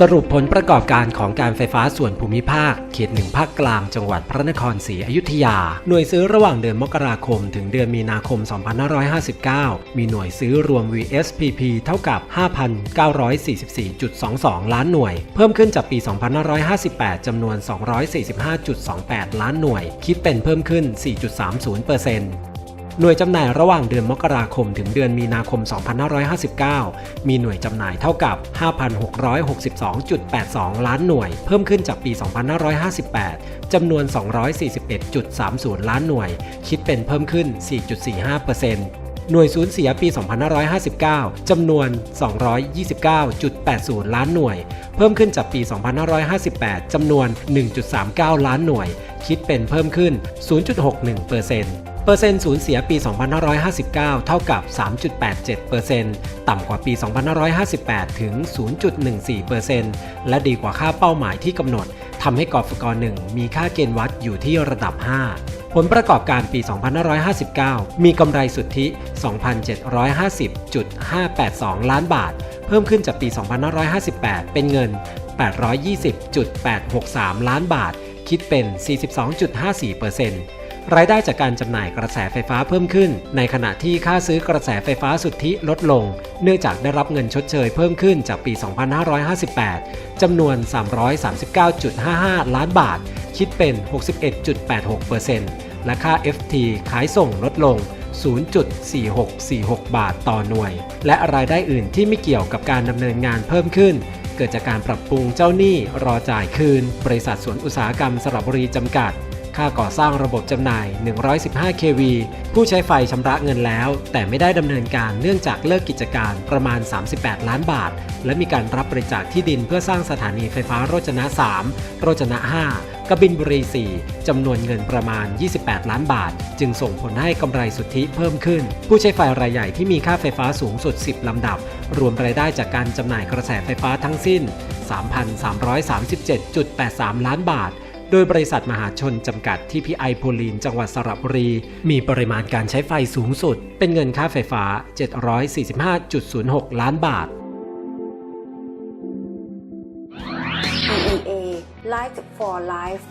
สรุปผลประกอบการของการไฟฟ้าส่วนภูมิภาค เขตหนึ่งภาคกลางจังหวัดพระนครศรีอยุธยา หน่วยซื้อระหว่างเดือนมกราคม ถึงเดือนมีนาคม 2559 มีหน่วยซื้อรวม VSPP เท่ากับ 5,944.22 ล้านหน่วย เพิ่มขึ้นจากปี 2558 จำนวน 245.28 ล้านหน่วย คิดเป็นเพิ่มขึ้น 4.30% หน่วยจำหน่ายระหว่างเดือนมกราคมถึงเดือนมีนาคม 2559 มีหน่วยจำหน่ายเท่ากับ 5,662.82 ล้านหน่วย เพิ่มขึ้นจากปี 2558 จำนวน 241.30 ล้านหน่วย คิดเป็นเพิ่มขึ้น 4.45%หน่วยสูญเสียปี 2559 จำนวน 229.80 ล้านหน่วย เพิ่มขึ้นจากปี 2558 จำนวน 1.39 ล้านหน่วย คิดเป็นเพิ่มขึ้น 0.61%เปอร์เซ็นต์ สูญเสียปี 2559 เท่ากับ 3.87%ต่ำกว่าปี 2558 ถึง 0.14%และดีกว่าค่าเป้าหมายที่กำหนดทำให้กอฟกร1มีค่าเกณฑ์วัดอยู่ที่ระดับ 5 ผลประกอบการปี 2559 มีกำไรสุทธิ 2,750.582 ล้านบาท เพิ่มขึ้นจากปี 2558 เป็นเงิน 820.863 ล้านบาท คิดเป็น 42.54% รายได้จากการจำหน่ายกระแสไฟฟ้าเพิ่มขึ้น ในขณะที่ค่าซื้อกระแสไฟฟ้าสุทธิลดลง เนื่องจากได้รับเงินชดเชยเพิ่มขึ้นจากปี 2558 จำนวน 339.55 ล้านบาท คิดเป็น 61.86%และค่า FT ขายส่งลดลง 0.4646 บาทต่อหน่วย และรายได้อื่นที่ไม่เกี่ยวกับการดำเนินงานเพิ่มขึ้นเกิดจากการปรับปรุงเจ้าหนี้รอจ่ายคืน บริษัทสวนอุตสาหกรรมสระบุรีจำกัด ค่าก่อสร้างระบบจำหน่าย 115 kV ผู้ใช้ไฟชำระเงินแล้ว แต่ไม่ได้ดำเนินการเนื่องจากเลิกกิจการประมาณ 38 ล้านบาท และมีการรับบริจาคที่ดินเพื่อสร้างสถานีไฟฟ้าโรจนะ 3 โรจนะ 5 กบินบุรี 4 จำนวนเงินประมาณ 28 ล้านบาท จึงส่งผลให้กำไรสุทธิเพิ่มขึ้น ผู้ใช้ไฟรายใหญ่ที่มีค่าไฟฟ้าสูงสุด 10 ลำดับ รวมรายได้จากการจำหน่ายกระแสไฟฟ้าทั้งสิ้น 3,337.83 ล้านบาท ดยบริษัทมหาชนจำกัดที่พีไอโพลีนจังหวัดสระบุรี มีปริมาณการใช้ไฟสูงสุด เป็นเงินค่าไฟฟ้า 745.06 ล้านบาท EEA Light for Life